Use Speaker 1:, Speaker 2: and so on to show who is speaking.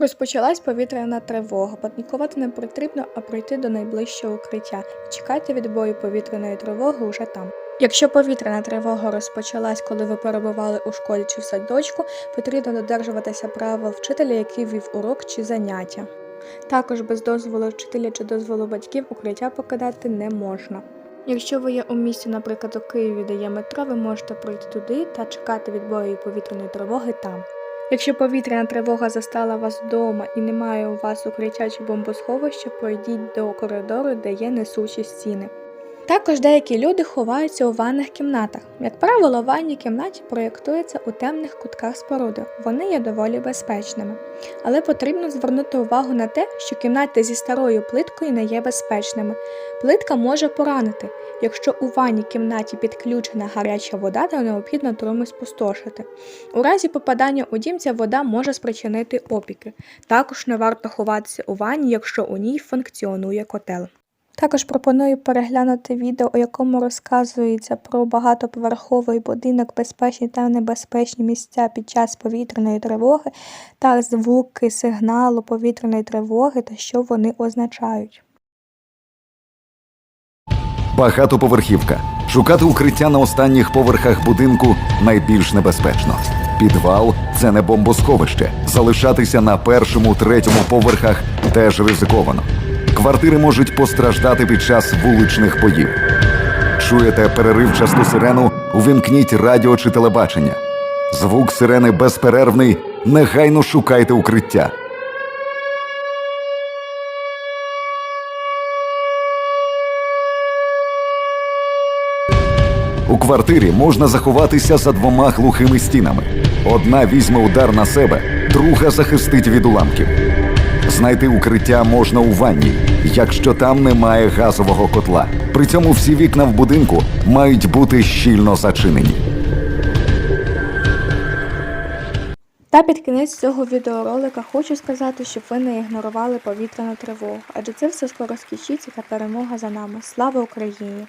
Speaker 1: Розпочалась повітряна тривога. Панікувати не потрібно, а пройти до найближчого укриття і чекати відбою повітряної тривоги уже там. Якщо повітряна тривога розпочалась, коли ви перебували у школі чи в садочку, потрібно додержуватися правил вчителя, який вів урок чи заняття. Також без дозволу вчителя чи дозволу батьків укриття покидати не можна. Якщо ви є у місті, наприклад, у Києві, де є метро, ви можете пройти туди та чекати відбою повітряної тривоги там. Якщо повітряна тривога застала вас вдома і немає у вас укриття чи бомбосховища, пройдіть до коридору, де є несучі стіни. Також деякі люди ховаються у ванних кімнатах. Як правило, ванні кімнаті проєктуються у темних кутках споруди. Вони є доволі безпечними. Але потрібно звернути увагу на те, що кімнати зі старою плиткою не є безпечними. Плитка може поранити. Якщо у ванній кімнаті підключена гаряча вода, то необхідно труму спустошити. У разі попадання у дім ця вода може спричинити опіки. Також не варто ховатися у ванні, якщо у ній функціонує котел. Також пропоную переглянути відео, у якому розказується про багатоповерховий будинок, безпечні та небезпечні місця під час повітряної тривоги та звуки сигналу повітряної тривоги та що вони означають.
Speaker 2: Багатоповерхівка. Шукати укриття на останніх поверхах будинку найбільш небезпечно. Підвал це не бомбосховище. Залишатися на першому, третьому поверхах теж ризиковано. Квартири можуть постраждати під час вуличних боїв. Чуєте переривчасту сирену? Увімкніть радіо чи телебачення. Звук сирени безперервний. Негайно шукайте укриття. У квартирі можна заховатися за двома глухими стінами. Одна візьме удар на себе, друга захистить від уламків. Знайти укриття можна у ванні, якщо там немає газового котла. При цьому всі вікна в будинку мають бути щільно зачинені.
Speaker 1: Та під кінець цього відеоролика хочу сказати, щоб ви не ігнорували повітряну тривогу, адже це все скоро скінчиться та перемога за нами. Слава Україні!